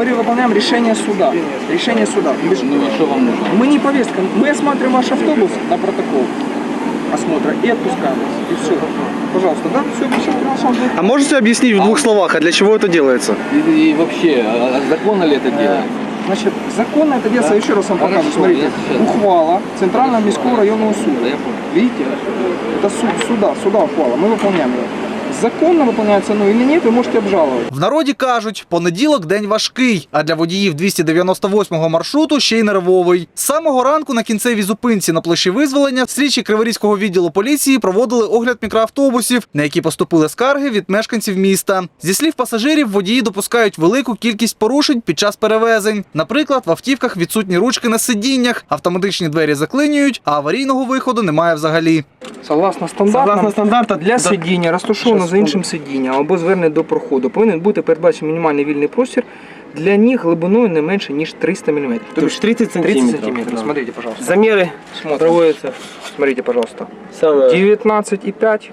Мы выполняем решение суда. Решение суда. Ну, а что вам нужно? Мы не повестка, мы осматриваем ваш автобус на протокол осмотра и отпускаем вас. И все. Пожалуйста, да? Все, все, пожалуйста. А можете объяснить в двух словах, а для чего это делается? И, и вообще, а, а законно ли это делать? Значит, законно это делается, еще раз вам Хорошо, покажу. Смотрите, ухвала Центрального міського районного суда. Да. Видите? Это суд, суда, суда ухвала. Мы выполняем ее. Законно выполняется оно или нет, вы можете обжаловать. В народі кажуть, понеділок день важкий, а для водіїв 298-го маршруту ще й нервовий. З самого ранку на кінцевій зупинці на площі визволення слідчі Криворізького відділу поліції проводили огляд мікроавтобусів, на які поступили скарги від мешканців міста. Зі слів пасажирів, водії допускають велику кількість порушень під час перевезень. Наприклад, в автівках відсутні ручки на сидіннях, автоматичні двері заклинюють, а аварійного виходу немає взагалі. Согласно стандарту, для сидіння, розташовано за іншим сидінням або звернене до проходу, повинен бути передбачений мінімальний вільний простір для них глибиною не менше, ніж 300 мм. То есть 30 30 сантиметров. сантиметров. Да. Смотрите, пожалуйста. Замеры Смотрим. проводятся. Смотрите, пожалуйста. Самое. 19,5.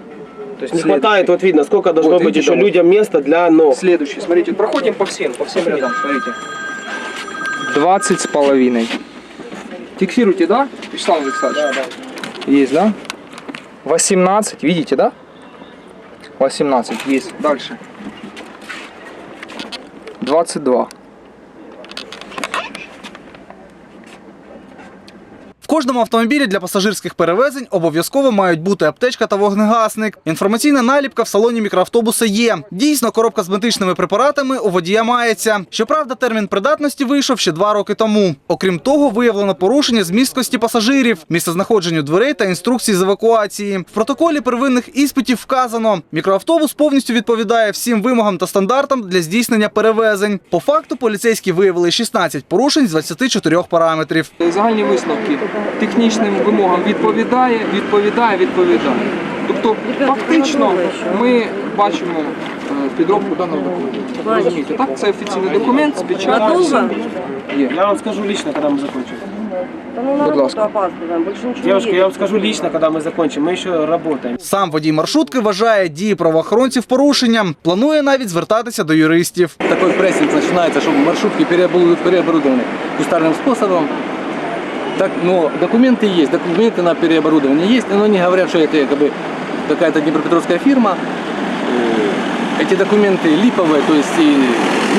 То есть Не следующий. хватает, вот видно, сколько должно Вот, быть видите, еще вот. людям места для ног. Следующий, смотрите, проходим по всем, по всем рядам, смотрите. 20 с половиной. Фиксируйте, да? Вячеслав Александрович? Да, да. Есть, да? 18, видите, да? 18, есть. Дальше. 22. Кожному автомобілі для пасажирських перевезень обов'язково мають бути аптечка та вогнегасник. Інформаційна наліпка в салоні мікроавтобуса є. Дійсно, коробка з медичними препаратами у водія мається. Щоправда, термін придатності вийшов ще два роки тому. Окрім того, виявлено порушення з місткості пасажирів, місцезнаходженню дверей та інструкцій з евакуації. В протоколі первинних іспитів вказано, мікроавтобус повністю відповідає всім вимогам та стандартам для здійснення перевезень. По факту поліцейські виявили 16 порушень з 24 параметрів. Загальні висновки технічним вимогам відповідає, відповідає, відповідає. Тобто, фактично, ми бачимо е, підробку даного документу. Розумієте, так? Це офіційний документ з печаткою. Надолго? Є. Я вам скажу лично, когда мы закончим. Да ну на Будь работу ласка. опаздываем, больше ничего Девушка, не я вам едем. скажу лично, когда мы закончим. Мы еще работаем. Сам водій маршрутки вважає дії правоохоронців порушенням. Планує навіть звертатися до юристів. Такой прессинг начинается, что маршрутки переоборудованы, переоборудованы кустарным способом. Так, но документы есть, документы на переоборудование есть, но они говорят, что это якобы какая-то днепропетровская фирма. Э, Эти документы липовые, то есть, и,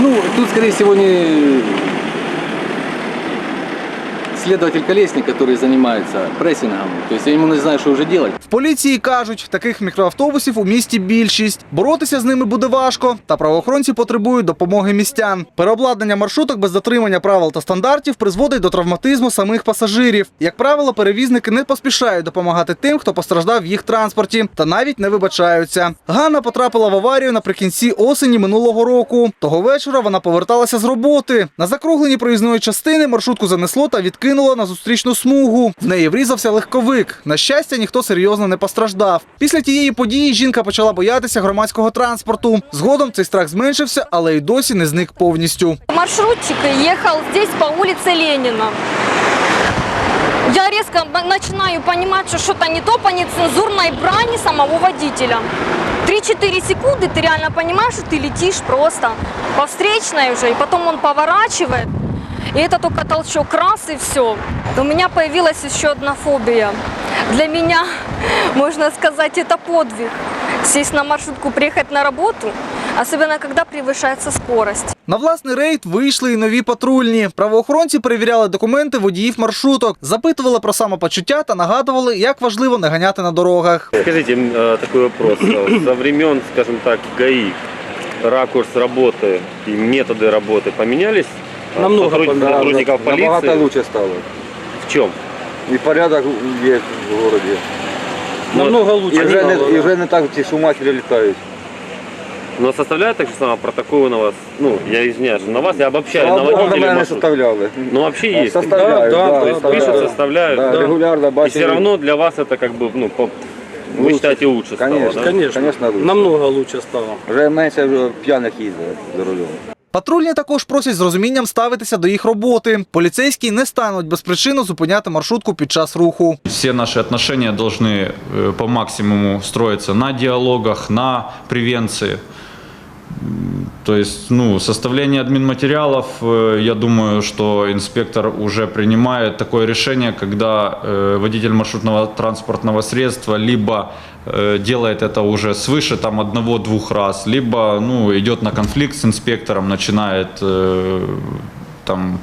ну, тут, скорее всего, не следователь Колесник, который занимается прессингом. То есть я ему не знаю, что уже делать. В поліції кажуть, таких мікроавтобусів у місті більшість. Боротися з ними буде важко, та правоохоронці потребують допомоги містян. Переобладнання маршруток без дотримання правил та стандартів призводить до травматизму самих пасажирів. Як правило, перевізники не поспішають допомагати тим, хто постраждав в їх транспорті, та навіть не вибачаються. Ганна потрапила в аварію наприкінці осені минулого року. Того вечора вона поверталася з роботи. На закругленні проїзної частини маршрутку занесло та відкинуло на зустрічну смугу. В неї врізався легковик. На щастя, ніхто серйозно не постраждав. Після тієї події жінка почала боятися громадського транспорту. Згодом цей страх зменшився, але й досі не зник повністю. Маршрутчик ехал здесь по улице Ленина. Я резко б- начинаю понимать, что что-то не то по нецензурной брани самого водителя. 3-4 секунды ты реально понимаешь, что ты летишь просто по встречной уже, и потом он поворачивает, и это только толчок раз и все. У меня появилась еще одна фобия. Для меня, можно сказать, это подвиг. Сесть на маршрутку, приехать на работу, особенно когда превышается скорость. На власний рейд вийшли і нові патрульні. Правоохоронці перевіряли документи водіїв маршруток, запитували про самопочуття та нагадували, як важливо не ганяти на дорогах. Скажите, м, э, такой вопрос. Э, Со времен, скажем так, ГАИ ракурс работы и методы работы поменялись? Э, Намного сотруд- поменялось. Сотрудников Набагато полиции? лучше стало. В чем? І порядок є в городі. Намного лучше. І вже, стало, не, і да. вже не так ці шумахери літають. Но составляют так же самое протоколы на вас? Ну, я извиняюсь, на вас я обобщаю, на Слава Богу, на водителя мене не маршрута. составляли. Ну, вообще есть. Составляють, Да, да, да, да, составляють. Пишут, составляют. Да, да. регулярно И бачили. все равно для вас это как бы, ну, по- вы Лучше. считаете лучше стало, Конечно, да? Конечно. Конечно, лучше. Намного лучше стало. Вже менше вже п'яних їздить за рулем. Патрульні також просять з розумінням ставитися до їх роботи. Поліцейські не стануть безпричинно зупиняти маршрутку під час руху. Всі наші отношения должны э, по максимуму строїтися на діалогах, на превенции. То есть, ну, составление админматериалов, э, я думаю, что инспектор уже принимает такое решение, когда э, водитель маршрутного транспортного средства либо э, делает это уже свыше там одного-двух раз, либо, ну, идет на конфликт с инспектором, начинает там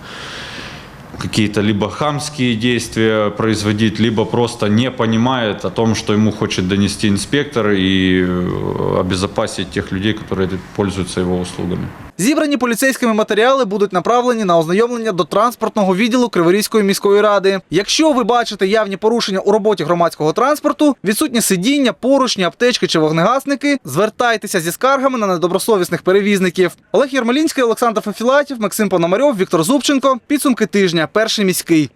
какие-то либо хамские действия производить, либо просто не понимает о том, что ему хочет донести инспектор и э, обезопасить тех людей, которые пользуются его услугами. Зібрані поліцейськими матеріали будуть направлені на ознайомлення до транспортного відділу Криворізької міської ради. Якщо ви бачите явні порушення у роботі громадського транспорту, відсутні сидіння, поручні, аптечки чи вогнегасники, звертайтеся зі скаргами на недобросовісних перевізників. Олег Єрмолінський, Олександр Фефілатів, Максим Пономарьов, Віктор Зубченко. Підсумки тижня. Перший міський.